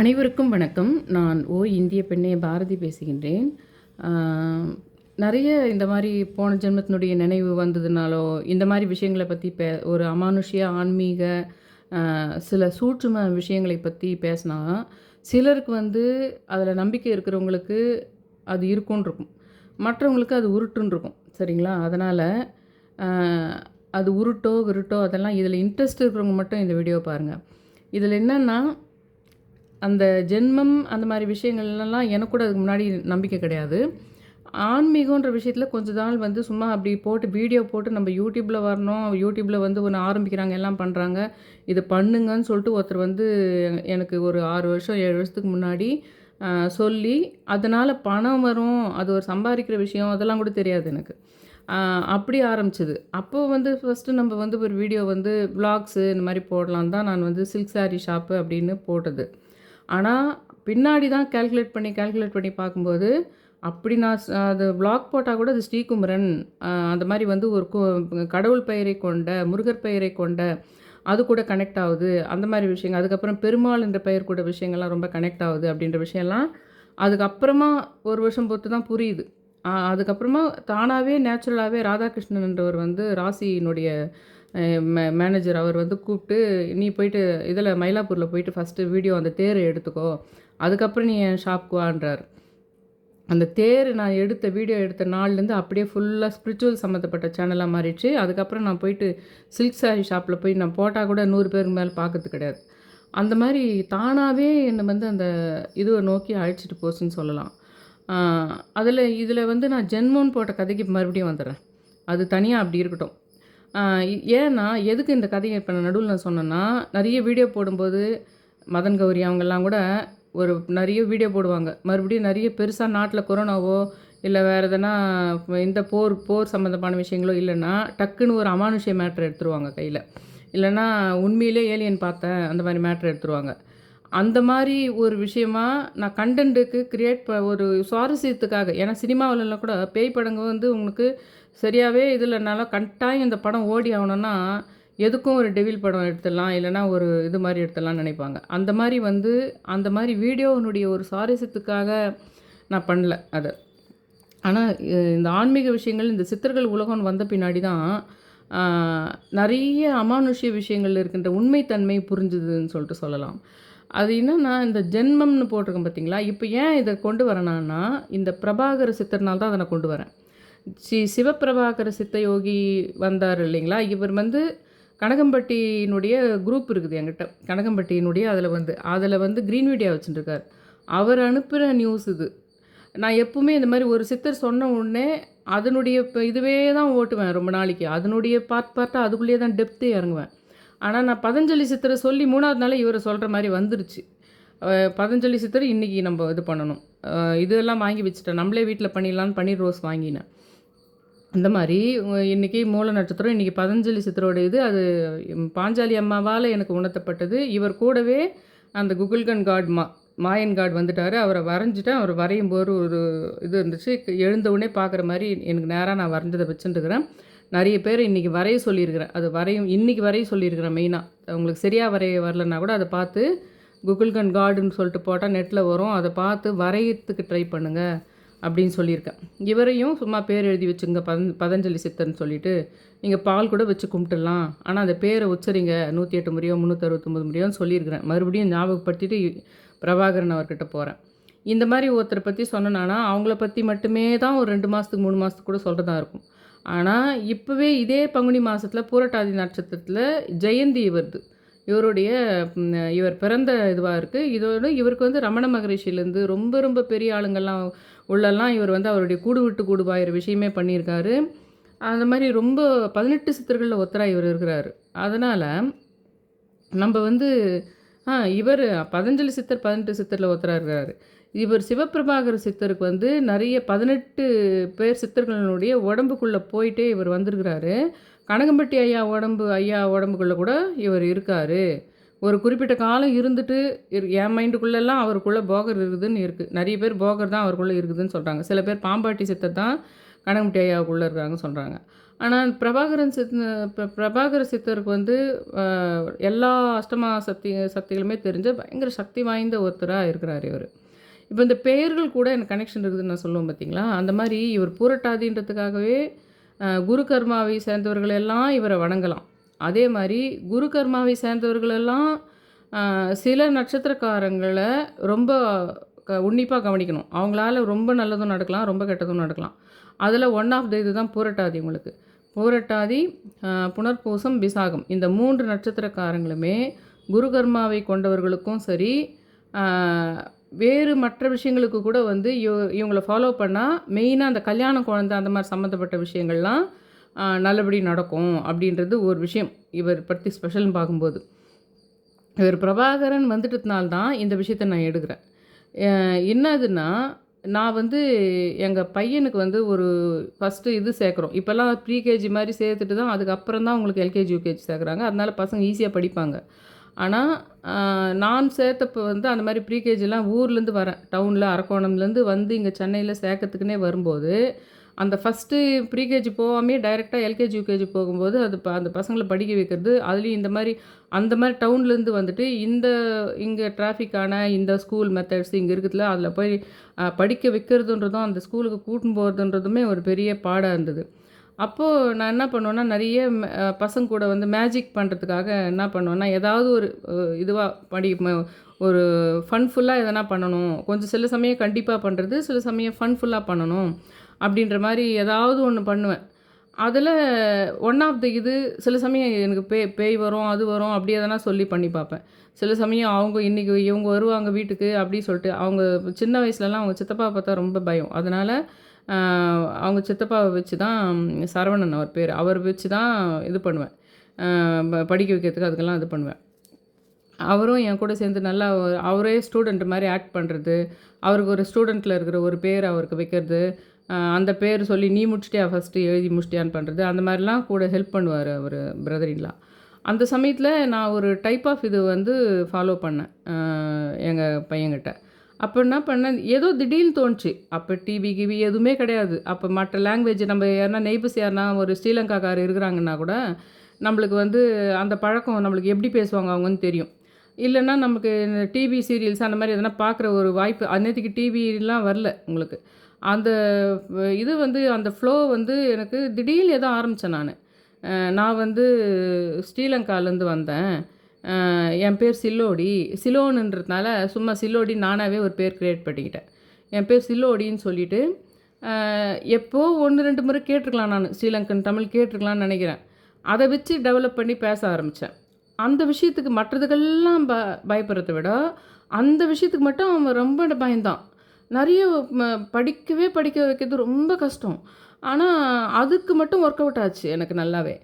அனைவருக்கும் வணக்கம். நான் ஓ இந்திய பெண்ணே பாரதி பேசுகின்றேன். நிறைய இந்த மாதிரி போன ஜென்மத்தினுடைய நினைவு வந்ததுனாலோ இந்த மாதிரி விஷயங்களை பற்றி பே ஒரு அமானுஷ்ய ஆன்மீக சில சூற்றும விஷயங்களை பற்றி பேசினா சிலருக்கு வந்து அதில் நம்பிக்கை இருக்கிறவங்களுக்கு அது இருக்கும்னு இருக்கும். மற்றவங்களுக்கு அது உருட்டுன்னு இருக்கும். சரிங்களா? அதனால் அது உருட்டோ விருட்டோ அதெல்லாம் இதில் இன்ட்ரெஸ்ட் இருக்கிறவங்க மட்டும் இந்த வீடியோ பாருங்கள் இதில் என்னென்னா அந்த ஜென்மம் அந்த மாதிரி விஷயங்கள்லாம் எனக்கு கூட அதுக்கு முன்னாடி நம்பிக்கை கிடையாது. ஆன்மீகன்ற விஷயத்தில் கொஞ்ச நாள் வந்து சும்மா அப்படி போட்டு வீடியோ போட்டு நம்ம யூடியூப்பில் வரணும் யூடியூப்பில் வந்து ஒன்று ஆரம்பிக்கிறாங்க எல்லாம் பண்ணுறாங்க இது பண்ணுங்கன்னு சொல்லிட்டு ஒருத்தர் வந்து எனக்கு ஒரு ஆறு வருஷம் ஏழு வருஷத்துக்கு முன்னாடி சொல்லி அதனால் பணம் வரும் அது ஒரு சம்பாதிக்கிற விஷயம் அதெல்லாம் கூட தெரியாது எனக்கு. அப்படி ஆரம்பிச்சது. அப்போ வந்து ஃபஸ்ட்டு நம்ம வந்து ஒரு வீடியோ வந்து விளாக்ஸு இந்த மாதிரி போடலாம் தான் நான் வந்து சில்க் saree ஷாப்பு அப்படின்னு போட்டது. ஆனால் பின்னாடி தான் கால்குலேட் பண்ணி கால்குலேட் பண்ணி பார்க்கும்போது அப்படி நான் அது பிளாக் போட்டால் கூட அது ஸ்ரீகுமரன் அந்த மாதிரி வந்து ஒரு கடவுள் பெயரை கொண்ட முருகர் பெயரை கொண்ட அது கூட கனெக்ட் ஆகுது. அந்த மாதிரி விஷயங்கள். அதுக்கப்புறம் பெருமாள் என்ற பெயர் கூட விஷயங்கள்லாம் ரொம்ப கனெக்ட் ஆகுது அப்படின்ற விஷயம்லாம் அதுக்கப்புறமா ஒரு வருஷம் பொறுத்து தான் புரியுது. அதுக்கப்புறமா தானாகவே நேச்சுரலாகவே ராதாகிருஷ்ணன்றவர் வந்து ராசியினுடைய மே மேனேஜர் அவர் வந்து கூப்பிட்டு நீ போயிட்டு இதில் மயிலாப்பூரில் போயிட்டு ஃபஸ்ட்டு வீடியோ அந்த தேரை எடுத்துக்கோ. அதுக்கப்புறம் நீ என் ஷாப்க்கு வான்றார். அந்த தேர் நான் எடுத்த வீடியோ எடுத்த நாள்லேருந்து அப்படியே ஃபுல்லாக ஸ்பிரிச்சுவல் சம்மந்தப்பட்ட சேனலாக மாறிடுச்சு. அதுக்கப்புறம் நான் போயிட்டு சில்க் சாரி ஷாப்பில் போய் நான் போட்டால் கூட நூறு பேருக்கு மேலே பார்க்கறது கிடையாது. அந்த மாதிரி தானாகவே என்னை வந்து அந்த இதுவை நோக்கி அழைச்சிட்டு போச்சுன்னு சொல்லலாம். அதில் இதில் வந்து நான் ஜென்மோன்னு போட்ட கதைக்கு மறுபடியும் வந்துடுறேன். அது தனியாக அப்படி இருக்கட்டும். ஏன்னா எதுக்கு இந்த கதையை இப்போ நான் நடுவில் நான் சொன்னேன்னா நிறைய வீடியோ போடும்போது மதன் கௌரி அவங்கெல்லாம் கூட ஒரு நிறைய வீடியோ போடுவாங்க. மறுபடியும் நிறைய பெருசாக நாட்டில் கொரோனாவோ இல்லை வேறு எதனா இந்த போர் போர் சம்மந்தமான விஷயங்களோ இல்லைன்னா டக்குன்னு ஒரு அமானுஷ்ய மேட்ரு எடுத்துருவாங்க கையில். இல்லைன்னா உண்மையிலே ஏலியன் பார்த்தேன் அந்த மாதிரி மேட்ரு எடுத்துருவாங்க. அந்த மாதிரி ஒரு விஷயமா நான் கண்டென்ட்டுக்கு க்ரியேட் ப ஒரு சுவாரஸ்யத்துக்காக ஏன்னா சினிமாவிலலாம் கூட பேய் படங்க வந்து உங்களுக்கு சரியாகவே இதில்னால கட்டாயம் இந்த படம் ஓடி ஆகணும்னா எதுக்கும் ஒரு டெவில் படம் எடுத்துடலாம் இல்லைன்னா ஒரு இது மாதிரி எடுத்துடலாம்னு நினைப்பாங்க. அந்த மாதிரி வந்து அந்த மாதிரி வீடியோனுடைய ஒரு சுவாரஸ்யத்துக்காக நான் பண்ணல அதை. ஆனால் இந்த ஆன்மீக விஷயங்கள் இந்த சித்தர்கள் உலகம் வந்த பின்னாடி தான் நிறைய அமானுஷ்ய விஷயங்கள் இருக்கின்ற உண்மைத்தன்மை புரிஞ்சுதுன்னு சொல்லிட்டு சொல்லலாம். அது என்னென்னா இந்த ஜென்மம்னு போட்டிருக்கேன் பார்த்தீங்களா இப்போ ஏன் இதை கொண்டு வரேனான்னா இந்த பிரபாகர சித்தர்னால் தான் அதை நான் கொண்டு வரேன். ஸ்ரீ சிவபிரபாகர சித்தயோகி வந்தார் இல்லைங்களா? இவர் வந்து கனகம்பட்டியினுடைய குரூப் இருக்குது என்கிட்ட. கனகம்பட்டியினுடைய அதில் வந்து அதில் வந்து க்ரீன் மீடியா வச்சுட்டுருக்கார் அவர் அனுப்புகிற நியூஸ் இது. நான் எப்பவுமே இந்த மாதிரி ஒரு சித்தர் சொன்ன உடனே அதனுடைய இப்போ இதுவே தான் ஓட்டுவேன் ரொம்ப நாளைக்கு. அதனுடைய பார்ட் பார்ட்டாக அதுக்குள்ளேயே தான் டெப்த்தே இறங்குவேன். ஆனால் நான் பதஞ்சலி சித்தரை சொல்லி மூணாவது நாள் இவரை சொல்கிற மாதிரி வந்துருச்சு. பதஞ்சலி சித்தர் இன்றைக்கி நம்ம இது பண்ணணும். இதெல்லாம் வாங்கி வச்சுட்டேன். நம்மளே வீட்டில் பண்ணிடலான்னு பன்னீர் ரோஸ் வாங்கினேன். இந்த மாதிரி இன்றைக்கி மூல நட்சத்திரம் இன்றைக்கி பதஞ்சலி சித்தரோட இது அது பாஞ்சாலி அம்மாவால் எனக்கு உணர்த்தப்பட்டது. இவர் கூடவே அந்த குகுல்கன் காட் மா மாயன் காட் வந்துட்டார். அவரை வரைஞ்சிட்டேன். அவர் வரையும் போது ஒரு இது இருந்துச்சு. எழுந்த உடனே பார்க்குற மாதிரி எனக்கு நேராக நான் வரைஞ்சதை வச்சுட்டுருக்கிறேன் நிறைய பேர் இன்றைக்கி வரைய சொல்லியிருக்கிறேன். அது வரையும் இன்றைக்கி வரைய சொல்லியிருக்கிறேன் மெயினாக உங்களுக்கு சரியாக வரைய வரலன்னா கூட அதை பார்த்து குகுல்கன் கார்டுன்னு சொல்லிட்டு போட்டால் நெட்டில் வரும். அதை பார்த்து வரையறதுக்கு ட்ரை பண்ணுங்கள் அப்படின்னு சொல்லியிருக்கேன். இவரையும் சும்மா பேர் எழுதி வச்சுங்க பதன் பதஞ்சலி சித்தர்னு சொல்லிட்டு நீங்கள் பால் கூட வச்சு கும்பிட்டுடலாம். ஆனால் அந்த பேரை உச்சரிங்க நூற்றி எட்டு முறையோ முந்நூற்றறுபத்தொம்பது முறையோன்னு சொல்லியிருக்கிறேன். மறுபடியும் ஞாபகப்படுத்திட்டு பிரபாகரன் அவர்கிட்ட போகிறேன் இந்த மாதிரி ஒருத்தரை பற்றி சொன்னேன்னா அவங்கள பற்றி மட்டுமே தான் ஒரு ரெண்டு மாதத்துக்கு மூணு மாதத்துக்கு கூட சொல்கிறதா இருக்கும். ஆனால் இப்போவே இதே பங்குனி மாதத்தில் பூரட்டாதி நட்சத்திரத்தில் ஜெயந்தி வருது இவருடைய இவர் பிறந்த இதுவாக இருக்குது இதோட இவருக்கு வந்து ரமண மகரிஷிலேருந்து ரொம்ப ரொம்ப பெரிய ஆளுங்கள்லாம் உள்ளெல்லாம் இவர் வந்து அவருடைய கூடு விட்டு கூடு பாயிற விஷயமே பண்ணியிருக்காரு. அந்த மாதிரி ரொம்ப பதினெட்டு சித்தர்களில் ஒத்தராக இவர் இருக்கிறாரு. அதனால் நம்ம வந்து ஆ இவர் பதஞ்சலி சித்தர் பதினெட்டு சித்தரில் ஒருத்தராக இருக்கிறாரு. இவர் சிவபிரபாகர சித்தருக்கு வந்து நிறைய பதினெட்டு பேர் சித்தர்களுடைய உடம்புக்குள்ளே போயிட்டே இவர் வந்திருக்கிறாரு. கனகம்பட்டி ஐயா உடம்பு ஐயா உடம்புக்குள்ளே கூட இவர் இருக்கார். ஒரு குறிப்பிட்ட காலம் இருந்துட்டு இரு என் மைண்டுக்குள்ளெல்லாம் அவருக்குள்ளே போகர் இருக்குதுன்னு இருக்குது நிறைய பேர் போகர் தான் அவருக்குள்ளே இருக்குதுன்னு சொல்கிறாங்க சில பேர் பாம்பாட்டி சித்தர் தான் கனகம்பட்டி ஐயாவுக்குள்ளே இருக்காங்கன்னு சொல்கிறாங்க ஆனால் பிரபாகரன் சித் பிரபாகர சித்தருக்கு வந்து எல்லா அஷ்டமா சக்தி சக்திகளுமே தெரிஞ்ச பயங்கர சக்தி வாய்ந்த ஒருத்தராக இருக்கிறார் இவர். இப்போ இந்த பெயர்கள் கூட எனக்கு கனெக்ஷன் இருக்குதுன்னு நான் சொல்லுவேன் பார்த்தீங்களா அந்த மாதிரி இவர் பூரட்டாதின்றதுக்காகவே குரு கர்மாவை சேர்ந்தவர்கள் எல்லாம் இவரை வணங்கலாம். அதே மாதிரி குரு கர்மாவை சேர்ந்தவர்களெல்லாம் சில நட்சத்திரக்காரங்களை ரொம்ப க உன்னிப்பாக கவனிக்கணும். அவங்களால ரொம்ப நல்லதும் நடக்கலாம் ரொம்ப கெட்டதும் நடக்கலாம். அதில் ஒன் ஆஃப் த இதுதான் பூரட்டாதி உங்களுக்கு. பூரட்டாதி புனர்பூசம் விசாகம். இந்த மூன்று நட்சத்திரக்காரங்களுமே குரு கர்மாவை கொண்டவர்களுக்கும் சரி வேறு மற்ற விஷயங்களுக்கு கூட வந்து இவ- இவங்கள ஃபாலோ பண்ணால் மெயினாக அந்த கல்யாண குழந்தை அந்த மாதிரி சம்மந்தப்பட்ட விஷயங்கள்லாம் நல்லபடி நடக்கும் அப்படின்றது ஒரு விஷயம். இவர் பற்றி ஸ்பெஷல்னு பார்க்கும்போது. இவர் பிரபாகரன் வந்துட்டதுனால்தான் இந்த விஷயத்தை நான் எடுக்கிறேன். என்னதுன்னா நான் வந்து எங்கள் பையனுக்கு வந்து ஒரு ஃபஸ்ட்டு இது சேர்க்குறோம். இப்போல்லாம் ப்ரீகேஜி மாதிரி சேர்த்துட்டு தான் அதுக்கப்புறம் தான் உங்களுக்கு எல்கேஜி யூகேஜி சேர்க்குறாங்க. அதனால் பசங்க ஈஸியாக படிப்பாங்க. ஆனால் நான் சேர்த்தப்போ வந்து அந்த மாதிரி ப்ரீகேஜிலாம் ஊர்லேருந்து வரேன். டவுனில் அரக்கோணம்லேருந்து வந்து இங்கே சென்னையில் சேர்க்கறதுக்குனே வரும்போது அந்த ஃபஸ்ட்டு ப்ரீகேஜி போகாமே டைரெக்டாக எல்கேஜி யூகேஜி போகும்போது அது அந்த பசங்களை படிக்க வைக்கிறது அதுலேயும் இந்த மாதிரி அந்த மாதிரி டவுன்லேருந்து வந்துட்டு இந்த இங்கே டிராஃபிக்கான இந்த ஸ்கூல் மெத்தட்ஸ் இங்கே இருக்குதுல அதில் போய் படிக்க வைக்கிறதுன்றதும் அந்த ஸ்கூலுக்கு கூட்டின்னு போகிறதுன்றதுமே ஒரு பெரிய பாடாக இருந்தது. அப்போது நான் என்ன பண்ணுவேன்னா நிறைய பசங்க கூட வந்து மேஜிக் பண்ணுறதுக்காக என்ன பண்ணுவேன்னா ஏதாவது ஒரு இதுவாக படி ம- ஒரு ஃபன்ஃபுல்லாக எதனா பண்ணணும். கொஞ்சம் சில சமயம் கண்டிப்பாக பண்ணுறது சில சமயம் ஃபன்ஃபுல்லாக பண்ணணும். அப்படின்ற மாதிரி ஏதாவது ஒன்று பண்ணுவேன். அதில் ஒன் ஆஃப் த இது சில சமயம் எனக்கு பேய் பேய் வரும் அது வரும் அப்படி எதனா சொல்லி பண்ணி பார்ப்பேன். சில சமயம் அவங்க இன்றைக்கி இவங்க வருவாங்க வீட்டுக்கு அப்படி சொல்லிட்டு அவங்க சின்ன வயசுலலாம் அவங்க சித்தப்பா பார்த்தா ரொம்ப பயம். அதனால் அவங்க சித்தப்பாவை வச்சு தான் சரவணன் அவர் பேர். அவர் வச்சு தான் இது பண்ணுவேன். படிக்க வைக்கிறதுக்கு அதுக்கெல்லாம் இது பண்ணுவேன். அவரும் என் கூட சேர்ந்து நல்லா அவரே ஸ்டூடெண்ட் மாதிரி ஆக்ட் பண்ணுறது அவருக்கு ஒரு ஸ்டூடெண்ட்டில் இருக்கிற ஒரு பேர் அவருக்கு வைக்கிறது அந்த பேர் சொல்லி நீ முடிச்சிட்டியா? ஃபஸ்ட்டு எழுதி முடிச்சிட்டியான்னு பண்ணுறது அந்த மாதிரிலாம் கூட ஹெல்ப் பண்ணுவார் அவர் பிரதரின்லாம் அந்த சமயத்தில் நான் ஒரு டைப் ஆஃப் இது வந்து ஃபாலோ பண்ணேன் எங்கள் பையன்கிட்ட. அப்போ என்ன பண்ணேன் ஏதோ திடீர்னு தோணுச்சு. அப்போ டிவி கிவி எதுவுமே கிடையாது. அப்போ மற்ற லாங்குவேஜ் நம்ம யாருன்னா நெய்பர்ஸ் யாருனா ஒரு ஸ்ரீலங்காக்கார் இருக்கிறாங்கன்னா கூட நம்மளுக்கு வந்து அந்த பழக்கம் நம்மளுக்கு எப்படி பேசுவாங்க அவங்கன்னு தெரியும். இல்லைன்னா நமக்கு டிவி சீரியல்ஸ் அந்த மாதிரி எதனா பார்க்குற ஒரு வாய்ப்பு அந்நேற்றுக்கு டிவிலாம் வரல உங்களுக்கு. அந்த இது வந்து அந்த ஃப்ளோ வந்து எனக்கு திடீர்னு ஏதோ ஆரம்பித்தேன் நான். நான் வந்து ஸ்ரீலங்காலேருந்து வந்தேன். என் பேர் சில்லோடி. சிலோனுன்றதுனால சும்மா சில்லோடி நானாகவே ஒரு பேர் க்ரியேட் பண்ணிக்கிட்டேன். என் பேர் சில்லோடின்னு சொல்லிட்டு எப்போ ஒன்று ரெண்டு முறை கேட்டிருக்கலாம் நான். ஸ்ரீலங்கன் தமிழ் கேட்டிருக்கலாம்னு நினைக்கிறேன். அதை வச்சு டெவலப் பண்ணி பேச ஆரம்பித்தேன் அந்த விஷயத்துக்கு மற்றதுக்கெல்லாம் ப பயப்படுறத விட அந்த விஷயத்துக்கு மட்டும் அவன் ரொம்ப பயந்தான். நிறைய படிக்கவே படிக்க வைக்கிறது ரொம்ப கஷ்டம். ஆனால் அதுக்கு மட்டும் ஒர்க் அவுட் ஆச்சு எனக்கு நல்லாவே.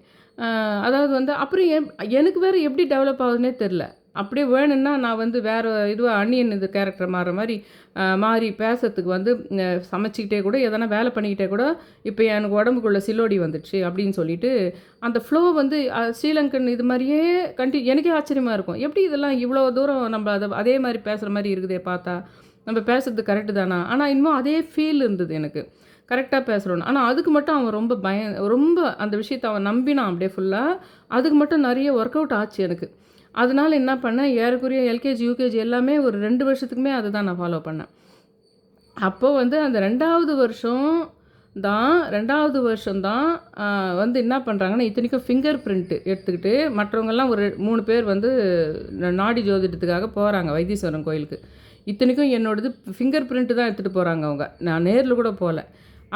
அதாவது வந்து அப்புறம் என் எனக்கு வேறு எப்படி டெவலப் ஆகுதுன்னே தெரில அப்படியே வேணும்னா நான் வந்து வேறு இதுவாக அன்னியன் இது கேரக்டர் மாறுற மாதிரி மாறி பேசுறதுக்கு வந்து சமைச்சிக்கிட்டே கூட எதனா வேலை பண்ணிக்கிட்டே கூட இப்போ எனக்கு உடம்புக்குள்ள சிலோடி வந்துடுச்சு அப்படின்னு சொல்லிட்டு அந்த ஃப்ளோ வந்து ஸ்ரீலங்கன் இது மாதிரியே கண்டி எனக்கே ஆச்சரியமாக இருக்கும். எப்படி இதெல்லாம் இவ்வளோ தூரம் நம்ம அதை அதே மாதிரி பேசுகிற மாதிரி இருக்குதே பார்த்தா நம்ம பேசுறது கரெக்டு தானா? ஆனால் இன்னும் அதே ஃபீல் இருந்தது எனக்கு. கரெக்டாக பேசுகிறோன்னு ஆனால் அதுக்கு மட்டும் அவன் ரொம்ப பய ரொம்ப அந்த விஷயத்தை அவன் நம்பினான் அப்படியே ஃபுல்லாக அதுக்கு மட்டும் நிறைய ஒர்க் அவுட் ஆச்சு எனக்கு. அதனால் என்ன பண்ணேன்? ஏறக்குறைய எல்கேஜி யூகேஜி எல்லாமே ஒரு ரெண்டு வருஷத்துக்குமே அதை தான் நான் ஃபாலோ பண்ணேன். அப்போது வந்து அந்த ரெண்டாவது வருஷம் தான் ரெண்டாவது வருஷம்தான் வந்து என்ன பண்ணுறாங்கன்னா இத்தனைக்கும் ஃபிங்கர் பிரிண்ட்டு எடுத்துக்கிட்டு மற்றவங்கெல்லாம் ஒரு மூணு பேர் வந்து நாடி ஜோதிடத்துக்காக போகிறாங்க வைத்தீஸ்வரன் கோயிலுக்கு. இத்தனைக்கும் என்னோடது ஃபிங்கர் பிரிண்ட்டு தான் எடுத்துகிட்டு போகிறாங்க அவங்க. நான் நேரில் கூட போகல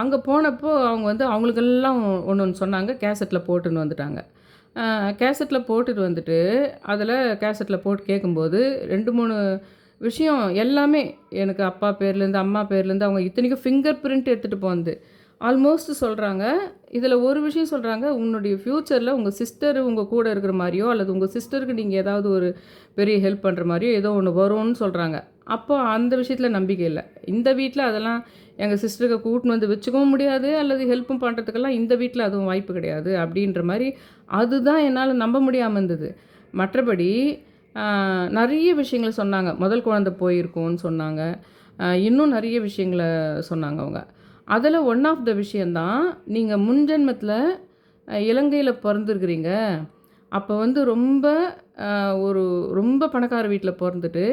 அங்கே போனப்போ அவங்க வந்து அவங்களுக்கெல்லாம் ஒன்று ஒன்று சொன்னாங்க. கேசட்டில் போட்டுன்னு வந்துட்டாங்க. கேசட்டில் போட்டுட்டு வந்துட்டு அதில் கேசட்டில் போட்டு கேட்கும்போது ரெண்டு மூணு விஷயம் எல்லாமே எனக்கு அப்பா பேர்லேருந்து அம்மா பேர்லேருந்து அவங்க இத்தனைக்கும் ஃபிங்கர் பிரிண்ட் எடுத்துகிட்டு போந்து ஆல்மோஸ்ட் சொல்கிறாங்க இதில் ஒரு விஷயம் சொல்கிறாங்க உன்னுடைய ஃப்யூச்சரில் உங்கள் சிஸ்டர் உங்கள் கூட இருக்கிற மாதிரியோ அல்லது உங்கள் சிஸ்டருக்கு நீங்கள் ஏதாவது ஒரு பெரிய ஹெல்ப் பண்ணுற மாதிரியோ ஏதோ ஒன்று வரும்னு சொல்கிறாங்க அப்போ அந்த விஷயத்தில் நம்பிக்கை இல்லை. இந்த வீட்டில் அதெல்லாம் எங்கள் சிஸ்டருக்கு கூட்டின்னு வந்து வச்சுக்கவும் முடியாது அல்லது ஹெல்ப்பும் பண்ணுறதுக்கெல்லாம் இந்த வீட்டில் அதுவும் வாய்ப்பு கிடையாது அப்படின்ற மாதிரி அதுதான் என்னால் நம்ப முடியாமல் இருந்தது. மற்றபடி நிறைய விஷயங்கள் சொன்னாங்க. முதல் குழந்தை போயிருக்கோன்னு சொன்னாங்க. இன்னும் நிறைய விஷயங்களை சொன்னாங்க அவங்க. அதில் ஒன் ஆஃப் த விஷயந்தான் நீங்கள் முன்ஜென்மத்தில் இலங்கையில் பிறந்திருக்கிறீங்க. அப்போ வந்து ரொம்ப ஒரு ரொம்ப பணக்கார வீட்டில் பிறந்துட்டு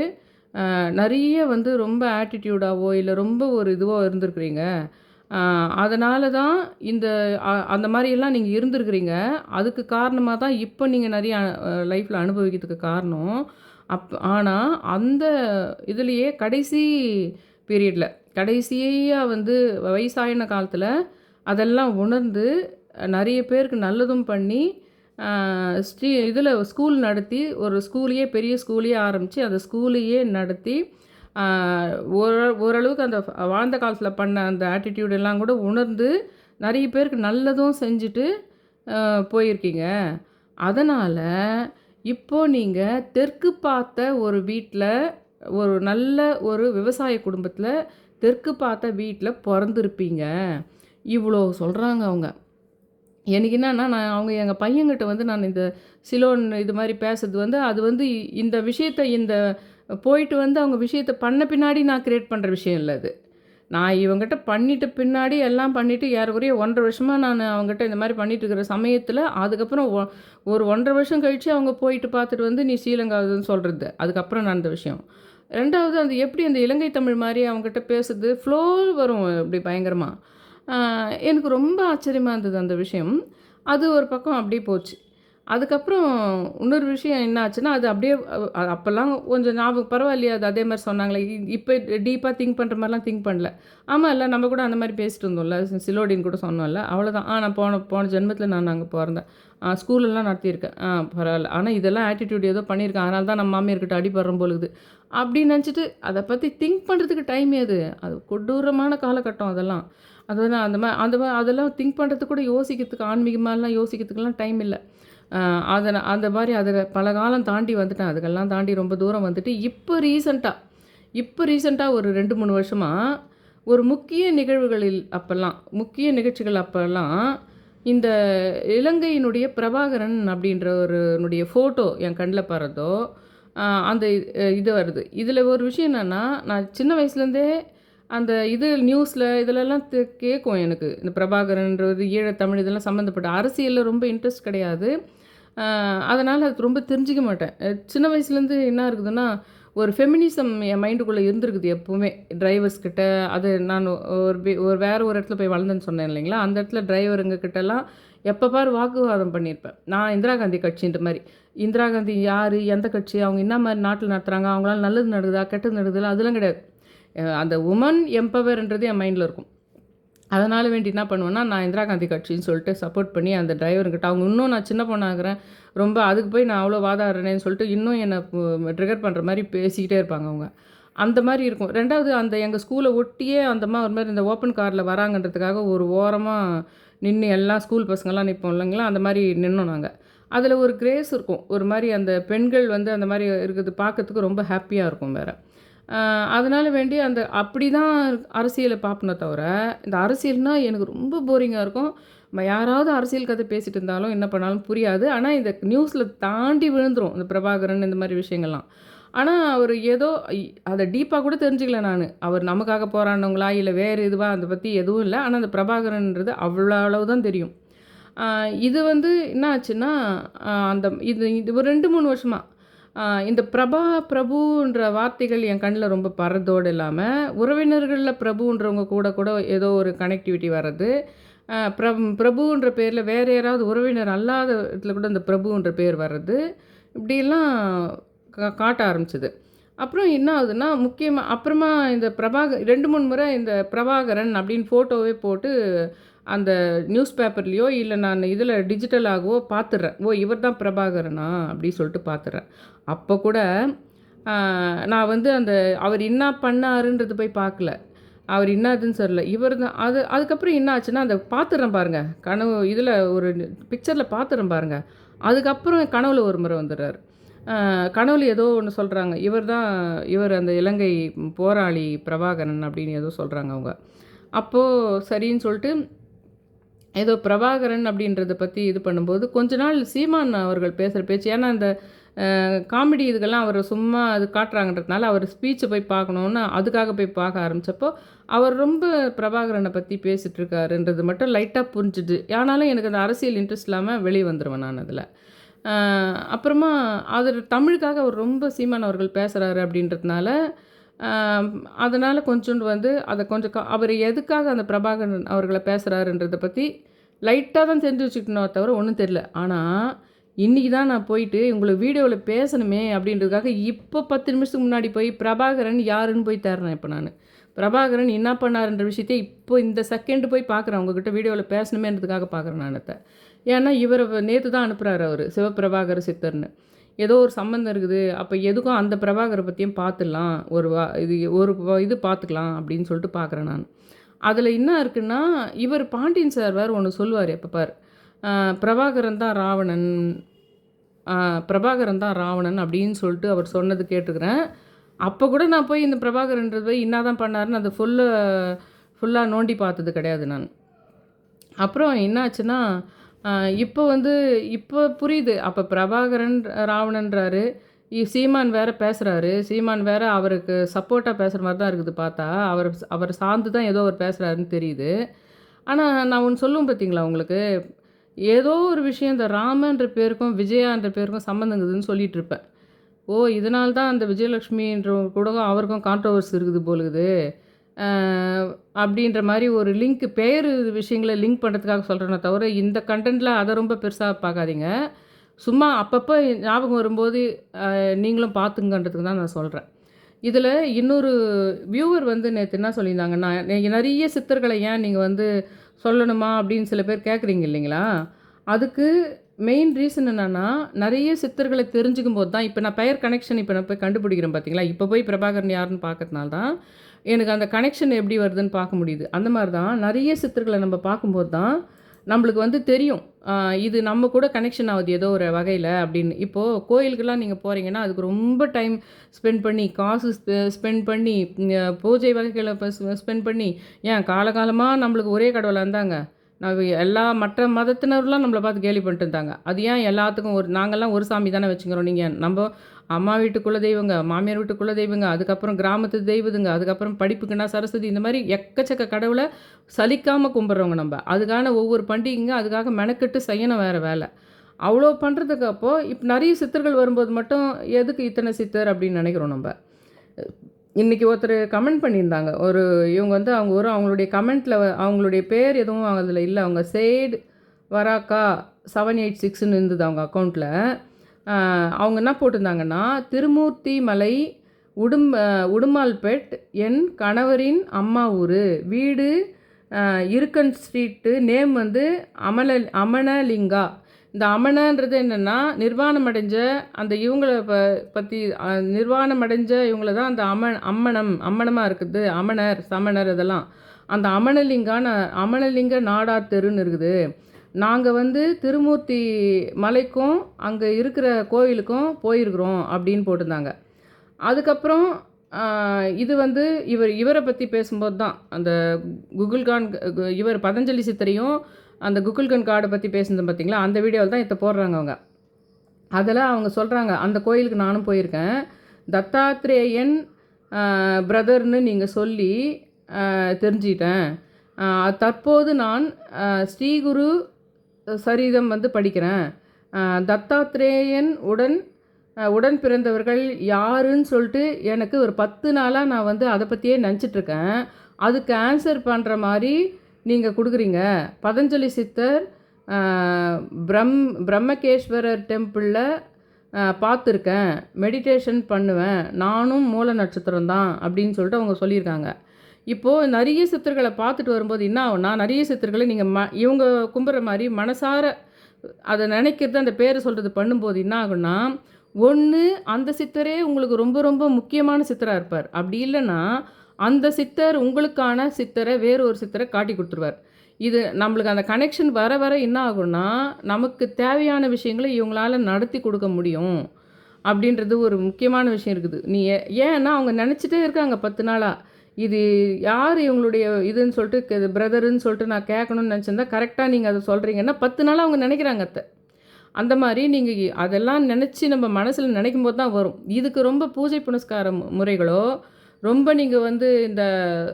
நிறைய வந்து ரொம்ப ஆட்டிடியூடாவோ இல்லை ரொம்ப ஒரு இதுவோ இருந்திருக்கிறீங்க. அதனால தான் இந்த அந்த மாதிரியெல்லாம் நீங்கள் இருந்திருக்கிறீங்க. அதுக்கு காரணமாக தான் இப்போ நீங்கள் நிறைய லைஃப்பில் அனுபவிக்கிறதுக்கு காரணம். அப் ஆனால் அந்த இதுலேயே கடைசி பீரியடில் கடைசியாக வந்து வயசாயின காலத்தில் அதெல்லாம் உணர்ந்து நிறைய பேருக்கு நல்லதும் பண்ணி ஸ்ரீ இதில் ஸ்கூல் நடத்தி ஒரு ஸ்கூலையே பெரிய ஸ்கூலையே ஆரம்பித்து அந்த ஸ்கூலையே நடத்தி ஓர ஓரளவுக்கு அந்த வாழ்ந்த காலத்தில் பண்ண அந்த ஆட்டிடியூட் எல்லாம் கூட உணர்ந்து நிறைய பேருக்கு நல்லதும் செஞ்சுட்டு போயிருக்கீங்க. அதனால் இப்போ நீங்கள் தெற்கு பார்த்த ஒரு வீட்டில் ஒரு நல்ல ஒரு விவசாய குடும்பத்தில் தெற்கு பார்த்த வீட்டில் பிறந்திருப்பீங்க. இவ்வளோ சொல்கிறாங்க அவங்க. எனக்கு என்னன்னா நான் அவங்க எங்கள் பையன்கிட்ட வந்து நான் இந்த சிலோன் இது மாதிரி பேசுறது வந்து அது வந்து இந்த விஷயத்தை இந்த போயிட்டு வந்து அவங்க விஷயத்தை பண்ண பின்னாடி நான் க்ரியேட் பண்ணுற விஷயம் இல்லை அது. நான் இவங்ககிட்ட பண்ணிட்ட பின்னாடி எல்லாம் பண்ணிவிட்டு ஏறக்குறைய ஒன்றரை வருஷமாக நான் அவங்ககிட்ட இந்த மாதிரி பண்ணிட்டு இருக்கிற சமயத்தில் அதுக்கப்புறம் ஒ- ஒரு ஒன்றரை வருஷம் கழித்து அவங்க போயிட்டு பார்த்துட்டு வந்து நீ ஸ்ரீலங்காதுன்னு சொல்கிறது அதுக்கப்புறம் நடந்த விஷயம். ரெண்டாவது அந்த எப்படி அந்த இலங்கை தமிழ் மாதிரி அவங்ககிட்ட பேசுறது ஃப்ளோ வரும் அப்படி பயங்கரமாக எனக்கு ரொம்ப ஆச்சரியமாக இருந்தது அந்த விஷயம். அது ஒரு பக்கம் அப்படியே போச்சு. அதுக்கப்புறம் இன்னொரு விஷயம் என்ன ஆச்சுன்னா அது அப்படியே அப்போல்லாம் கொஞ்சம் ஞாபகம் பரவாயில்லையா அது அதே மாதிரி சொன்னாங்களே இ- இப்போ டீப்பாக திங்க் பண்ணுற மாதிரிலாம் திங்க் பண்ணல. ஆமாம் இல்லை நம்ம கூட அந்த மாதிரி பேசிட்டு இருந்தோம்ல சிலோடின்னு கூட சொன்னோம்ல அவ்வளோதான் ஆ நான் போன போன ஜென்மத்தில் நான் அங்கே பிறந்தேன். ஸ்கூலெல்லாம் நடத்தியிருக்கேன். ஆ பரவாயில்ல. ஆனால் இதெல்லாம் ஆட்டிடியூட் ஏதோ பண்ணியிருக்கேன். அதனால தான் நம்ம மாமியார்கிட்ட அடிபடுறோம் பொழுது அப்படின்னு நினச்சிட்டு அதை பற்றி திங்க் பண்ணுறதுக்கு டைம் ஏது? அது கொடூரமான காலகட்டம் அதெல்லாம். அதெல்லாம் அந்த மாதிரி அந்த மாதிரி அதெல்லாம் திங்க் பண்ணுறதுக்கு கூட யோசிக்கிறதுக்கு ஆன்மீகமாலாம் யோசிக்கிறதுக்கெல்லாம் டைம் இல்லை. அதை நான் அந்த மாதிரி அதை பல காலம் தாண்டி வந்துட்டேன். அதுக்கெல்லாம் தாண்டி ரொம்ப தூரம் வந்துட்டு இப்போ ரீசண்டாக இப்போ ரீசண்டாக ஒரு ரெண்டு மூணு வருஷமாக ஒரு முக்கிய நிகழ்வுகளில் அப்போல்லாம் முக்கிய நிகழ்ச்சிகள் அப்போல்லாம் இந்த இலங்கையினுடைய பிரபாகரன் அப்படின்ற ஒருனுடைய ஃபோட்டோ என் கண்ணில் பறதோ அந்த இது வருது. இதில் ஒரு விஷயம் என்னென்னா நான் சின்ன வயசுலேருந்தே அந்த இது நியூஸில் இதிலெல்லாம் கேட்கும் எனக்கு. இந்த பிரபாகரன்றது ஈழத்தமிழ் இதெல்லாம் சம்மந்தப்பட்ட அரசியலில் ரொம்ப இன்ட்ரெஸ்ட் கிடையாது. அதனால் அது ரொம்ப தெரிஞ்சிக்க மாட்டேன். சின்ன வயசுலேருந்து என்ன இருக்குதுன்னா ஒரு ஃபெமினிசம் என் மைண்டுக்குள்ளே இருந்திருக்குது எப்போவுமே. டிரைவர்ஸ் கிட்ட அது நான் ஒரு ஒரு வேறு ஒரு இடத்துல போய் வளர்ந்தேன்னு சொன்னேன் இல்லைங்களா? அந்த இடத்துல டிரைவருங்க கிட்டலாம் எப்போ பார் வாக்குவாதம் பண்ணியிருப்பேன். நான் இந்திரா காந்தி கட்சின்ற மாதிரி. இந்திரா காந்தி யார் எந்த கட்சி அவங்க என்ன மாதிரி நாட்டில் நடத்துகிறாங்க அவங்களால நல்லது நடக்குதா கெட்டது நடக்குதா அதெல்லாம் கிடையாது. அந்த உமன் எம்பவர்ன்றது என் மைண்டில் இருக்கும். அதனால் வேண்டி என்ன பண்ணுவேன்னா நான் இந்திரா காந்தி கட்சின்னு சொல்லிட்டு சப்போர்ட் பண்ணி அந்த டிரைவர்கிட்ட அவங்க இன்னும் நான் சின்ன பொண்ணாகிறேன் ரொம்ப அதுக்கு போய் நான் அவ்வளோ வாதாடுறேன்னு சொல்லிட்டு இன்னும் என்னை ட்ரிகர் பண்ணுற மாதிரி பேசிக்கிட்டே இருப்பாங்க அவங்க. அந்த மாதிரி இருக்கும். ரெண்டாவது அந்த எங்கள் ஸ்கூலை ஒட்டியே அந்த மாதிரி ஒரு மாதிரி இந்த ஓப்பன் காரில் வராங்கன்றதுக்காக ஒரு ஓரமாக நின்று எல்லாம் ஸ்கூல் பசங்கள்லாம் நிற்போம் இல்லைங்களா? அந்த மாதிரி நின்னோம் நாங்கள் அதில் ஒரு கிரேஸ் இருக்கும். ஒரு மாதிரி அந்த பெண்கள் வந்து அந்த மாதிரி இருக்கிறது பார்க்கறதுக்கு ரொம்ப ஹாப்பியாக இருக்கும் வேறு. அதனால் வேண்டி அந்த அப்படி தான் அரசியலை பார்ப்பனே தவிர இந்த அரசியல்னால் எனக்கு ரொம்ப போரிங்காக இருக்கும். யாராவது அரசியல் கதை பேசிகிட்டு இருந்தாலும் என்ன பண்ணாலும் புரியாது. ஆனால் இந்த நியூஸில் தாண்டி விழுந்துரும் இந்த பிரபாகரன் இந்த மாதிரி விஷயங்கள்லாம். ஆனால் அவர் ஏதோ அதை டீப்பாக கூட தெரிஞ்சுக்கல நான். அவர் நமக்காக போராடினவங்களா இல்லை வேறு இதுவாக அதை பற்றி எதுவும் இல்லை. ஆனால் அந்த பிரபாகரன்ன்றது அவ்வளோ அளவு தான் தெரியும் இது வந்து என்ன ஆச்சுன்னா அந்த இது இது ஒரு ரெண்டு மூணு வருஷமாக இந்த பிரபா பிரபுன்ற வார்த்தைகள் என் கண்ணில் ரொம்ப பறதோடு இல்லாமல் உறவினர்களில் பிரபுன்றவங்க கூட கூட ஏதோ ஒரு கனெக்டிவிட்டி வர்றது. பிர பிரபுன்ற பேரில் வேறு யாராவது உறவினர் அல்லாத இடத்துல கூட இந்த பிரபுன்ற பேர் வர்றது. இப்படியெல்லாம் கா- காட்ட ஆரம்பிச்சது. அப்புறம் என்ன ஆகுதுன்னா முக்கியமாக அப்புறமா இந்த பிரபாக ரெண்டு மூணு முறை இந்த பிரபாகரன் அப்படின்னு ஃபோட்டோவே போட்டு அந்த நியூஸ் பேப்பர்லேயோ இல்லை நான் இதில் டிஜிட்டலாகவோ பார்த்துட்றேன் ஓ இவர் தான் பிரபாகரனா? அப்படி சொல்லிட்டு பார்த்துட்றேன் அப்போ கூட நான் வந்து அந்த அவர் என்ன பண்ணாருன்றது போய் பார்க்கல அவர் என்னதுன்னு சொல்லல. இவர் தான் அது அதுக்கப்புறம் என்ன ஆச்சுன்னா அந்த பார்த்துறேன் பாருங்கள் கனவு இதில் ஒரு பிக்சரில் பார்த்துறேன் பாருங்கள் அதுக்கப்புறம் கனவுல ஒரு முறை வந்துடுறாரு. கனவுல ஏதோ ஒன்று சொல்கிறாங்க இவர் தான் இவர் அந்த இலங்கை போராளி பிரபாகரன் அப்படின்னு ஏதோ சொல்கிறாங்க அவங்க. அப்போது சரின்னு சொல்லிட்டு ஏதோ பிரபாகரன் அப்படின்றத பற்றி இது பண்ணும்போது கொஞ்ச நாள் சீமான் அவர்கள் பேசுகிற பேச்சு ஏன்னா இந்த காமெடி இதுக்கெல்லாம் அவர் சும்மா அது காட்டுறாங்கன்றதுனால அவர் ஸ்பீச்சை போய் பார்க்கணுன்னு அதுக்காக போய் பார்க்க ஆரம்பித்தப்போ அவர் ரொம்ப பிரபாகரனை பற்றி பேசிகிட்டு இருக்காருன்றது மட்டும் லைட்டாக புரிஞ்சுது. ஆனாலும் எனக்கு அந்த அரசியல் இன்ட்ரெஸ்ட் இல்லாமல் வெளியே வந்துடுவேன் நான் அதில். அப்புறமா அது தமிழுக்காக அவர் ரொம்ப சீமான் அவர்கள் பேசுகிறாரு அப்படின்றதுனால அதனால் கொஞ்சோண்டு வந்து அதை கொஞ்சம் க அவர் எதுக்காக அந்த பிரபாகரன் அவர்களை பேசுகிறாருன்றதை பற்றி லைட்டாக தான் தெரிஞ்சு வச்சுக்கணும் தவிர ஒன்றும் தெரில ஆனால் இன்றைக்கி தான் நான் போயிட்டு உங்களை வீடியோவில் பேசணுமே அப்படின்றதுக்காக இப்போ பத்து நிமிஷத்துக்கு முன்னாடி போய் பிரபாகரன் யாருன்னு போய் தர்றேன் இப்போ நான். பிரபாகரன் என்ன பண்ணாருன்ற விஷயத்தை இப்போ இந்த செகண்டு போய் பார்க்குறேன் உங்ககிட்ட வீடியோவில் பேசணுமேன்றதுக்காக பார்க்குறேன் நான் ஏன்னா இவரை நேற்று தான் அனுப்புகிறாரு அவர் சிவபிரபாகர சித்தர்னு. ஏதோ ஒரு சம்மந்தம் இருக்குது. அப்போ எதுக்கும் அந்த பிரபாகரை பற்றியும் பார்த்துடலாம் ஒரு வா இது ஒரு இது பார்த்துக்கலாம் அப்படின்னு சொல்லிட்டு பார்க்குறேன் நான். அதில் என்ன இருக்குன்னா இவர் பாண்டியன் சார் வேறு ஒன்று சொல்லுவார் எப்போ பார். பிரபாகரன் தான் ராவணன். பிரபாகரன் தான் ராவணன் அப்படின்னு சொல்லிட்டு அவர் சொன்னது கேட்டுக்கிறேன். அப்போ கூட நான் போய் இந்த பிரபாகரன்றது போய் என்ன தான் பண்ணாருன்னு அதை ஃபுல்லாக ஃபுல்லாக நோண்டி பார்த்தது கிடையாது நான். அப்புறம் என்னாச்சுன்னா இப்போ வந்து இப்போ புரியுது. அப்போ பிரபாகரன் ராவணன்றாரு. சீமான் வேற பேசுகிறாரு சீமான் வேற அவருக்கு சப்போர்ட்டாக பேசுகிற மாதிரி தான் இருக்குது பார்த்தா. அவர் அவர் சார்ந்து தான் ஏதோ அவர் பேசுகிறாருன்னு தெரியுது. ஆனால் நான் ஒன்று சொல்லுவேன் பார்த்தீங்களா உங்களுக்கு? ஏதோ ஒரு விஷயம் இந்த ராமன்ற பேருக்கும் விஜயான்ற பேருக்கும் சம்மந்தங்குதுன்னு சொல்லிகிட்டு இருப்பேன். ஓ இதனால்தான் தான் அந்த விஜயலட்சுமின்ற கூட அவருக்கும் கான்ட்ரவர்ஸ் இருக்குது போலுக்குது அப்படின்ற மாதிரி ஒரு லிங்க் பேர் விஷயங்களை லிங்க் பண்ணுறதுக்காக சொல்கிறேனே தவிர இந்த கண்டென்ட்டில் அதை ரொம்ப பெருசாக பார்க்காதீங்க. சும்மா அப்பப்போ ஞாபகம் வரும்போது நீங்களும் பார்த்துங்கன்றதுக்கு தான் நான் சொல்கிறேன் இதில் இன்னொரு வியூவர் வந்து நேற்று என்ன சொல்லியிருந்தாங்கன்னா நிறைய சித்தர்களை ஏன் நீங்கள் வந்து சொல்லணுமா அப்படின்னு சில பேர் கேட்குறீங்க இல்லைங்களா? அதுக்கு மெயின் ரீசன் என்னென்னா நிறைய சித்தர்களை தெரிஞ்சுக்கும் போது தான் இப்போ நான் பெயர் கனெக்ஷன் இப்போ நான் போய் கண்டுபிடிக்கிறேன் பார்த்தீங்களா இப்போ போய் பிரபாகரன் யாருன்னு பார்க்கறதுனால தான் எனக்கு அந்த கனெக்ஷன் எப்படி வருதுன்னு பார்க்க முடியுது. அந்த மாதிரி தான் நிறைய சித்தர்களை நம்ம பார்க்கும்போது தான் நம்மளுக்கு வந்து தெரியும். இது நம்ம கூட கனெக்ஷன் ஆகுது ஏதோ ஒரு வகையில் அப்படின்னு. இப்போது கோயிலுக்கெல்லாம் நீங்கள் போகிறீங்கன்னா அதுக்கு ரொம்ப டைம் ஸ்பெண்ட் பண்ணி காசு ஸ்பெண்ட் பண்ணி பூஜை வகைகளை ஸ்பெண்ட் பண்ணி ஏன் காலகாலமாக நம்மளுக்கு ஒரே கடவுளாக இருந்தாங்க? நான் எல்லா மற்ற மதத்தினர்லாம் நம்மளை பார்த்து கேலி பண்ணிட்டு இருந்தாங்க. அது ஏன் எல்லாத்துக்கும் ஒரு நாங்கள்லாம் ஒரு சாமி தானே வச்சுக்கிறோம்? நீங்கள் நம்ம அம்மா வீட்டுக்குள்ள தெய்வங்க மாமியார் வீட்டுக்குள்ள தெய்வங்க அதுக்கப்புறம் கிராமத்து தெய்வதுங்க அதுக்கப்புறம் படிப்புக்குன்னா சரஸ்வதி இந்த மாதிரி எக்கச்சக்க கடவுளை சலிக்காமல் கும்பிட்றவங்க நம்ம. அதுக்கான ஒவ்வொரு பண்டிகைங்க அதுக்காக மெனக்கெட்டு செய்யணும் வேறு வேலை. அவ்வளோ பண்ணுறதுக்கு அப்போது இப்போ நிறைய சித்தர்கள் வரும்போது மட்டும் எதுக்கு இத்தனை சித்தர்? அப்படின்னு நினைக்கிறோம் நம்ம. இன்றைக்கி ஒருத்தர் கமெண்ட் பண்ணியிருந்தாங்க. ஒரு இவங்க வந்து அவங்க ஒரு அவங்களுடைய கமெண்ட்டில் அவங்களுடைய பேர் எதுவும் அதில் இல்லை. அவங்க சேட் வராக்கா செவன் எயிட் சிக்ஸ்னு இருந்தது அவங்க அக்கௌண்ட்டில் அவங்க என்ன போட்டிருந்தாங்கன்னா திருமூர்த்தி மலை உடும் உடுமால்பேட் என் கணவரின் அம்மா ஊர். வீடு இருக்கன் ஸ்ட்ரீட்டு நேம் வந்து அமல அமனலிங்கா இந்த அமனன்றது என்னென்னா நிர்வாணம் அடைஞ்ச அந்த இவங்களை ப பற்றி நிர்வாணம் அடைஞ்ச இவங்கள தான் அந்த அம அம்மனம் அம்மனமாக இருக்குது. அமணர் சமணர் இதெல்லாம். அந்த அமனலிங்கான அமனலிங்க நாடார் தெருன்னு இருக்குது. நாங்கள் வந்து திருமூர்த்தி மலைக்கும் அங்கே இருக்கிற கோயிலுக்கும் போயிருக்கிறோம் அப்படின்னு போட்டிருந்தாங்க. அதுக்கப்புறம் இது வந்து இவர் இவரை பற்றி பேசும்போது தான் அந்த குகுல்கான் இவர் பதஞ்சலி சித்தரையும் அந்த குகுல்கன் கார்டை பற்றி பேசுனது பார்த்தீங்களா அந்த வீடியோவில் தான் இதை போடுறாங்க அவங்க. அதில் அவங்க சொல்கிறாங்க அந்த கோயிலுக்கு நானும் போயிருக்கேன். தத்தாத்ரேயன் பிரதர்னு நீங்கள் சொல்லி தெரிஞ்சிட்டேன் தற்போது நான் ஸ்ரீகுரு சரிதம் வந்து படிக்கிறேன். தத்தாத்ரேயன் உடன் உடன் பிறந்தவர்கள் யாருன்னு சொல்லிட்டு எனக்கு ஒரு பத்து நாளாக நான் வந்து அதை பற்றியே நினச்சிட்ருக்கேன் அதுக்கு ஆன்சர் பண்ணுற மாதிரி நீங்கள் கொடுக்குறீங்க. பதஞ்சலி சித்தர் பிரம் பிரம்மகேஸ்வரர் டெம்பிளில் பார்த்துருக்கேன் மெடிடேஷன் பண்ணுவேன். நானும் மூல நட்சத்திரம் தான் அப்படின்னு சொல்லிட்டு அவங்க சொல்லியிருக்காங்க. இப்போது நிறைய சித்தர்களை பார்த்துட்டு வரும்போது என்ன ஆகும்னா நிறைய சித்தர்களை நீங்கள் ம இவங்க கும்புற மாதிரி மனசார அதை நினைக்கிறது அந்த பேரை சொல்கிறது பண்ணும்போது என்ன ஆகும்னா ஒன்று அந்த சித்தரே உங்களுக்கு ரொம்ப ரொம்ப முக்கியமான சித்தராக இருப்பார். அப்படி இல்லைன்னா அந்த சித்தர் உங்களுக்கான சித்தரை வேறு ஒரு சித்தரை காட்டி கொடுத்துருவார். இது நம்மளுக்கு அந்த கனெக்ஷன் வர வர என்ன ஆகும்னா நமக்கு தேவையான விஷயங்களை இவங்களால் நடத்தி கொடுக்க முடியும். அப்படின்றது ஒரு முக்கியமான விஷயம் இருக்குது. நீ ஏன்னா அவங்க நினச்சிட்டே இருக்காங்க பத்து நாளாக இது யார் இவங்களுடைய இதுன்னு சொல்லிட்டு பிரதருன்னு சொல்லிட்டு நான் கேட்கணும்னு நினச்சிருந்தா கரெக்டாக நீங்கள் அதை சொல்கிறீங்கன்னா பத்து நாளாக அவங்க நினைக்கிறாங்க அத்தை. அந்த மாதிரி நீங்கள் அதெல்லாம் நினச்சி நம்ம மனசில் நினைக்கும் போது தான் வரும். இதுக்கு ரொம்ப பூஜை புனஸ்கார முறைகளோ ரொம்ப நீங்கள் வந்து இந்த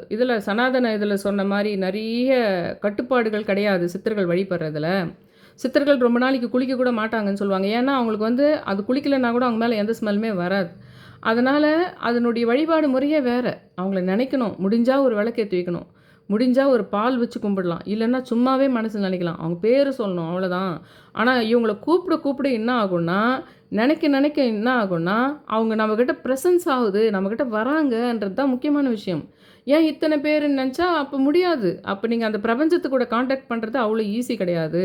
இதில் சனாதன இதில் சொன்ன மாதிரி நிறைய கட்டுப்பாடுகள் கிடையாது சித்தர்கள் வழிபடுறதுல. சித்தர்கள் ரொம்ப நாளைக்கு குளிக்க கூட மாட்டாங்கன்னு சொல்லுவாங்க. ஏன்னா அவங்களுக்கு வந்து அது குளிக்கலைன்னா கூட அவங்க மேலே எந்த ஸ்மெல்லுமே வராது. அதனால் அதனுடைய வழிபாடு முறையே வேறு. அவங்கள நினைக்கணும். முடிஞ்சால் ஒரு விளக்கேற்றி வைக்கணும். முடிஞ்சால் ஒரு பால் வச்சு கும்பிடலாம். இல்லைன்னா சும்மாவே மனசில் நினைக்கலாம். அவங்க பேர் சொல்லணும். அவ்வளோதான் ஆனால் இவங்கள கூப்பிட கூப்பிட என்ன ஆகும்னா நினைக்க நினைக்க என்ன ஆகும்னா அவங்க நம்மக்கிட்ட ப்ரெசன்ஸ் ஆகுது நம்மக்கிட்ட வராங்கன்றது தான் முக்கியமான விஷயம். ஏன் இத்தனை பேருன்னு நினச்சா அப்போ முடியாது. அப்போ நீங்கள் அந்த பிரபஞ்சத்து கூட காண்டாக்ட் பண்ணுறது அவ்வளோ ஈஸி கிடையாது.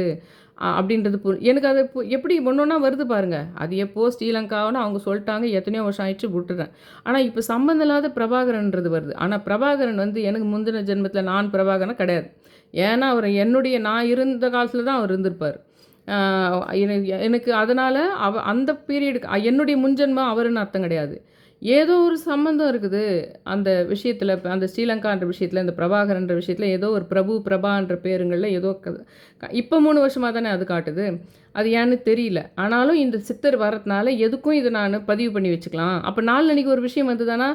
அப்படின்றது பு எனக்கு அது எப்படி ஒன்று வருது பாருங்கள் அது எப்போ ஸ்ரீலங்காவுன்னு அவங்க சொல்லிட்டாங்க எத்தனையோ வருஷம் ஆயிடுச்சு விட்டுறேன். ஆனால் இப்போ சம்மந்தம் இல்லாத பிரபாகரன்றது வருது. ஆனால் பிரபாகரன் வந்து எனக்கு முந்தின ஜென்மத்தில் நான் பிரபாகரன் கிடையாது. ஏன்னா அவர் என்னுடைய நான் இருந்த காலத்தில் தான் அவர் இருந்திருப்பார். எனக்கு அதனால் அவ அந்த பீரியடுக்கு என்னுடைய முன்ஜென்மம் அவருன்னு அர்த்தம் கிடையாது. ஏதோ ஒரு சம்மந்தம் இருக்குது. அந்த விஷயத்தில் அந்த ஸ்ரீலங்கான்ற விஷயத்தில் இந்த பிரபாகரன்ற விஷயத்தில் ஏதோ ஒரு பிரபு பிரபான்ற பேருங்களில் ஏதோ இப்போ மூணு வருஷமாக தானே அது காட்டுது. அது ஏன்னு தெரியல. ஆனாலும் இந்த சித்தர் வரதுனால எதுக்கும் இதை நான் பதிவு பண்ணி வச்சுக்கலாம். அப்போ நாளன்னைக்கு ஒரு விஷயம் வந்ததுன்னா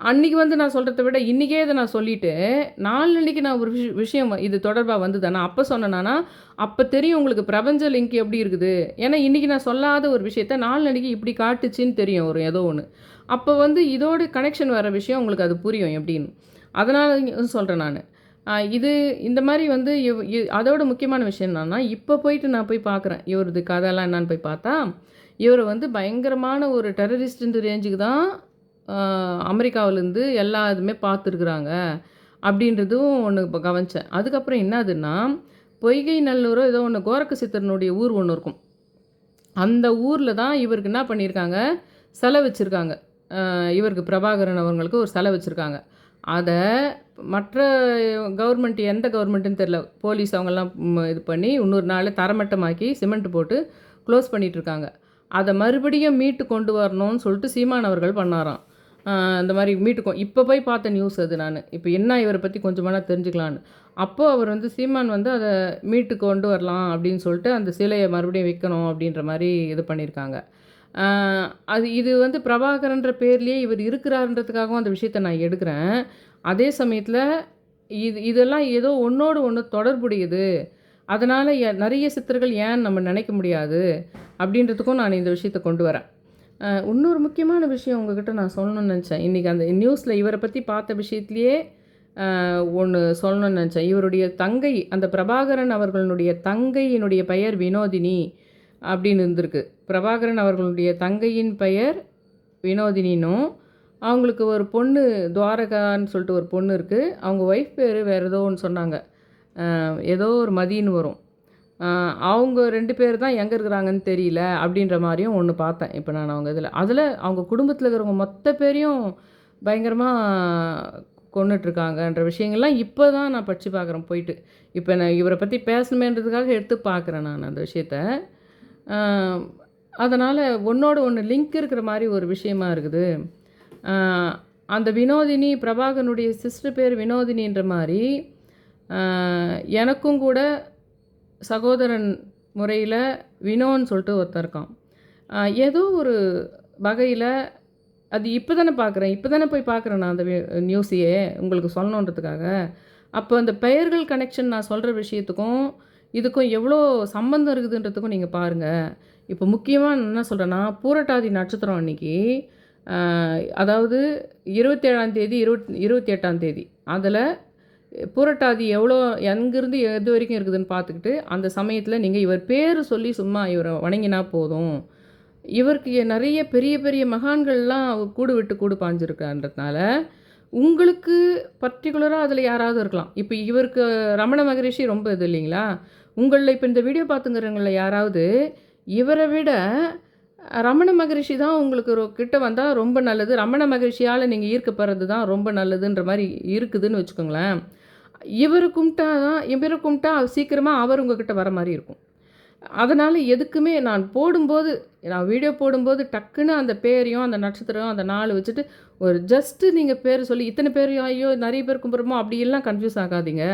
அன்னைக்கு வந்து நான் சொல்கிறத விட இன்றைக்கே இதை நான் சொல்லிவிட்டு நாளன்னைக்கு நான் ஒரு விஷயம் விஷயம் இது தொடர்பாக வந்ததுன்னா அப்போ சொன்னேன்னா அப்போ தெரியும் உங்களுக்கு பிரபஞ்ச லிங்க் எப்படி இருக்குது. ஏன்னா இன்றைக்கி நான் சொல்லாத ஒரு விஷயத்த நாளன்னைக்கு இப்படி காட்டுச்சின்னு தெரியும் ஒரு ஏதோ ஒன்று அப்போ வந்து இதோடு கனெக்ஷன் வர விஷயம் உங்களுக்கு அது புரியும் எப்படின்னு. அதனால் சொல்கிறேன் நான். இது இந்த மாதிரி வந்து இவ் அதோட முக்கியமான விஷயம் என்னன்னா இப்போ போயிட்டு நான் போய் பார்க்குறேன் இவரது கதையெல்லாம் என்னான்னு போய் பார்த்தா இவர் வந்து பயங்கரமான ஒரு டெரரிஸ்ட் ரேஞ்சுக்கு தான் அமெரிக்காவிலேருந்து எல்லா இதுவுமே பார்த்துருக்குறாங்க அப்படின்றதும் ஒன்று இப்போ கவனித்தேன் அதுக்கப்புறம் என்னதுன்னா பொய்கை நல்லூரோ ஏதோ ஒன்று கோரக்க சித்தரனுடைய ஊர் ஒன்று இருக்கும். அந்த ஊரில் தான் இவருக்கு என்ன பண்ணியிருக்காங்க சிலை வச்சுருக்காங்க. இவருக்கு பிரபாகரன் அவங்களுக்கு ஒரு சிலை வச்சுருக்காங்க. அதை மற்ற கவர்மெண்ட் எந்த கவர்மெண்ட்டுன்னு தெரில போலீஸ் அவங்கெல்லாம் இது பண்ணி இன்னொரு நாள் தரமட்டமாக்கி சிமெண்ட் போட்டு க்ளோஸ் பண்ணிகிட்ருக்காங்க இருக்காங்க. அதை மறுபடியும் மீட்டு கொண்டு வரணும்னு சொல்லிட்டு சீமான் அவர்கள் பண்ணாராம். இந்த மாதிரி மீட்டுக்கும் இப்போ போய் பார்த்த நியூஸ் அது நான். இப்போ என்ன இவரை பற்றி கொஞ்சமான தெரிஞ்சுக்கலான்னு அப்போது அவர் வந்து சீமான் வந்து அதை மீட்டு கொண்டு வரலாம் அப்படின்னு சொல்லிட்டு அந்த சிலையை மறுபடியும் வைக்கணும் அப்படின்ற மாதிரி இது பண்ணியிருக்காங்க. அது இது வந்து பிரபாகரன்ற பேர்லேயே இவர் இருக்கிறாருன்றதுக்காகவும் அந்த விஷயத்தை நான் எடுக்கிறேன். அதே சமயத்தில் இது இதெல்லாம் ஏதோ ஒன்றோடு ஒன்று தொடர்புடையது. அதனால் நிறைய சித்தர்கள் ஏன் நம்ம நினைக்க முடியாது அப்படின்றதுக்கும் நான் இந்த விஷயத்தை கொண்டு வரேன். இன்னொரு முக்கியமான விஷயம் உங்ககிட்ட நான் சொல்லணும்னு நினச்சேன். இன்றைக்கி அந்த நியூஸில் இவரை பற்றி பார்த்த விஷயத்துலையே ஒன்று சொல்லணும்னு நினச்சேன். இவருடைய தங்கை அந்த பிரபாகரன் அவர்களுடைய தங்கையினுடைய பெயர் வினோதினி அப்படின்னு இருந்திருக்கு. பிரபாகரன் அவர்களுடைய தங்கையின் பெயர் வினோதினும் அவங்களுக்கு ஒரு பொண்ணு துவாரகான்னு சொல்லிட்டு ஒரு பொண்ணு இருக்குது அவங்க ஒய்ஃப் பேர் வேறு ஏதோ ஒன்று சொன்னாங்க. ஏதோ ஒரு மதின்னு வரும். அவங்க ரெண்டு பேர் தான் எங்கே இருக்கிறாங்கன்னு தெரியல அப்படின்ற மாதிரியும் ஒன்று பார்த்தேன். இப்போ நான் அவங்க இதில். அதில் அவங்க குடும்பத்தில் இருக்கிறவங்க மொத்த பேரையும் பயங்கரமாக கொண்டுட்ருக்காங்கன்ற விஷயங்கள்லாம் இப்போ தான் நான் படித்து பார்க்குறேன் போயிட்டு. இப்போ நான் இவரை பற்றி பேசணுமேன்றதுக்காக எடுத்து பார்க்குறேன் நான் அந்த விஷயத்த. அதனால் ஒன்றோட ஒன்று லிங்க் இருக்கிற மாதிரி ஒரு விஷயமா இருக்குது. அந்த வினோதினி பிரபாகனுடைய சிஸ்டர் பேர் வினோதினின்ற மாதிரி எனக்கும் கூட சகோதரன் முறையில் வினோன்னு சொல்லிட்டு ஒருத்தன் இருக்கான். ஏதோ ஒரு வகையில் அது இப்போ தானே பார்க்குறேன் இப்போ தானே போய் பார்க்குறேன் நான் அந்த நியூஸையே உங்களுக்கு சொல்லணுன்றதுக்காக. அப்போ அந்த பெயர்கள் கனெக்ஷன் நான் சொல்கிற விஷயத்துக்கும் இதுக்கும் எவ்வளோ சம்பந்தம் இருக்குதுன்றதுக்கும் நீங்கள் பாருங்கள் இப்போ முக்கியமாக நான் என்ன சொல்கிறேன்னா பூரட்டாதி நட்சத்திரம் அன்னைக்கு அதாவது இருபத்தேழாம் தேதி இருபத் இருபத்தி எட்டாம் தேதி. அதில் பூரட்டாதி எவ்வளோ எங்கேருந்து எது வரைக்கும் இருக்குதுன்னு பார்த்துக்கிட்டு அந்த சமயத்தில் நீங்கள் இவர் பேர் சொல்லி சும்மா இவரை வணங்கினா போதும். இவருக்கு நிறைய பெரிய பெரிய மகான்கள்லாம் கூடு விட்டு கூடு பாஞ்சிருக்கான்றதுனால உங்களுக்கு பர்டிகுலராக அதில் யாராவது இருக்கலாம். இப்போ இவருக்கு ரமண மகரிஷி ரொம்ப இது இல்லைங்களா? உங்களில் இப்போ இந்த வீடியோ பார்த்துங்கிறவங்கள யாராவது இவரை விட ரமண மகரிஷி தான் உங்களுக்கு ஒரு கிட்ட வந்தால் ரொம்ப நல்லது. ரமண மகரிஷியால் நீங்கள் ஈர்க்கப்படுறது தான் ரொம்ப நல்லதுன்ற மாதிரி இருக்குதுன்னு வச்சுக்கோங்களேன். இவர் கும்பிட்டா தான் இவரை கும்பிட்டா சீக்கிரமாக அவர் உங்ககிட்ட வர மாதிரி இருக்கும். அதனால் எதுக்குமே நான் போடும்போது நான் வீடியோ போடும்போது டக்குன்னு அந்த பேரையும் அந்த நட்சத்திரம் அந்த நாள் வச்சுட்டு ஒரு ஜஸ்ட்டு நீங்கள் பேர் சொல்லி இத்தனை பேர் ஐயோ நிறைய பேர் கும்பிட்றோமோ அப்படியெல்லாம் கன்ஃபியூஸ் ஆகாதீங்க.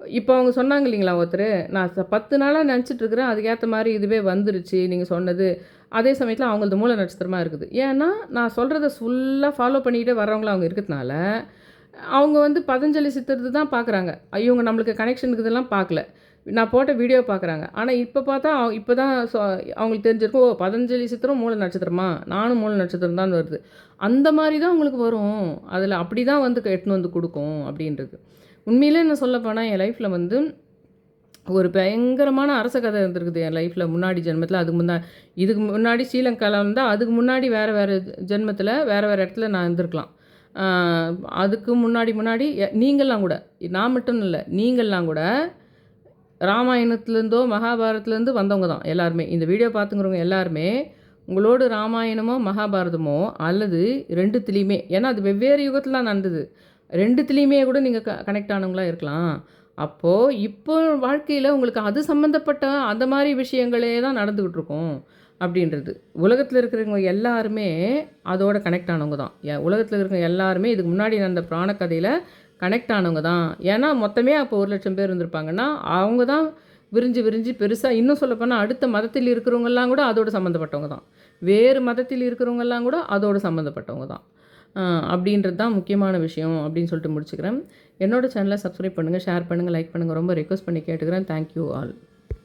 இப்போ அவங்க சொன்னாங்க இல்லைங்களா ஒருத்தர் நான் பத்து நாளாக நினச்சிட்டு இருக்கிறேன் அதுக்கேற்ற மாதிரி இதுவே வந்துருச்சு நீங்கள் சொன்னது. அதே சமயத்தில் அவங்களது மூல நட்சத்திரமாக இருக்குது. ஏன்னா நான் சொல்கிறத ஃபுல்லாக ஃபாலோ பண்ணிக்கிட்டே வர்றவங்களா அவங்க இருக்கிறதுனால அவங்க வந்து பதஞ்சலி சித்தத்தை தான் பார்க்குறாங்க இவங்க நம்மளுக்கு கனெக்ஷனுக்கு இதெல்லாம் பார்க்கல நான் போட்ட வீடியோ பார்க்குறாங்க ஆனால் இப்போ பார்த்தா இப்போ தான் அவங்களுக்கு தெரிஞ்சிருக்கும் ஓ பதஞ்சலி சித்திரம் மூல நட்சத்திரமா? நானும் மூல நட்சத்திரம் தான் வருது. அந்த மாதிரி தான் அவங்களுக்கு வரும். அதில் அப்படி தான் வந்து எட்டுன்னு வந்து கொடுக்கும் அப்படின்றது. உண்மையிலே என்ன சொல்ல போனால் என் லைஃப்பில் வந்து ஒரு பயங்கரமான அரச கதை இருந்திருக்குது என் லைஃப்பில் முன்னாடி ஜென்மத்தில். அதுக்கு முன்னாடி இதுக்கு முன்னாடி ஸ்ரீலங்காவில் இருந்தால் அதுக்கு முன்னாடி வேறு வேறு ஜென்மத்தில் வேறு வேறு இடத்துல நான் இருந்திருக்கலாம். அதுக்கு முன்னாடி முன்னாடி நீங்கள்லாம் கூட நான் மட்டும் இல்லை நீங்கள்லாம் கூட ராமாயணத்துலேருந்தோ மகாபாரதத்துலேருந்து வந்தவங்க தான் எல்லாருமே. இந்த வீடியோ பார்த்துங்கிறவங்க எல்லாருமே உங்களோட ராமாயணமோ மகாபாரதமோ அல்லது ரெண்டுத்துலேயுமே ஏன்னா அது வெவ்வேறு யுகத்தில் தான் நடந்தது. ரெண்டுத்துலேயுமே கூட நீங்கள் க கனெக்ட் ஆனவங்களா இருக்கலாம். அப்போது இப்போ வாழ்க்கையில் உங்களுக்கு அது சம்மந்தப்பட்ட அந்த மாதிரி விஷயங்களே தான் நடந்துக்கிட்டு இருக்கும். அப்படின்றது. உலகத்தில் இருக்கிறவங்க எல்லாருமே அதோட கனெக்ட் ஆனவங்க தான். உலகத்தில் இருக்கிற எல்லாருமே இதுக்கு முன்னாடி நடந்த புராண கதையில் கனெக்ட் ஆனவங்க தான். ஏன்னா மொத்தமே அப்போ ஒரு லட்சம் பேர் இருந்திருப்பாங்கன்னா அவங்க தான் விரிஞ்சு விரிஞ்சு பெருசாக இன்னும் சொல்லப்போனால் அடுத்த மதத்தில் இருக்கிறவங்கெல்லாம் கூட அதோட சம்மந்தப்பட்டவங்க தான். வேறு மதத்தில் இருக்கிறவங்கெல்லாம் கூட அதோட சம்மந்தப்பட்டவங்க தான். அப்படின்றது தான் முக்கியமான விஷயம் அப்படின்னு சொல்லிட்டு முடிச்சுக்கிறேன். என்னோடய சேனலை சப்ஸ்கிரைப் பண்ணுங்கள் ஷேர் பண்ணுங்கள் லைக் பண்ணுங்கள் ரொம்ப ரெக்வஸ்ட் பண்ணி கேட்டுக்கிறேன். Thank you all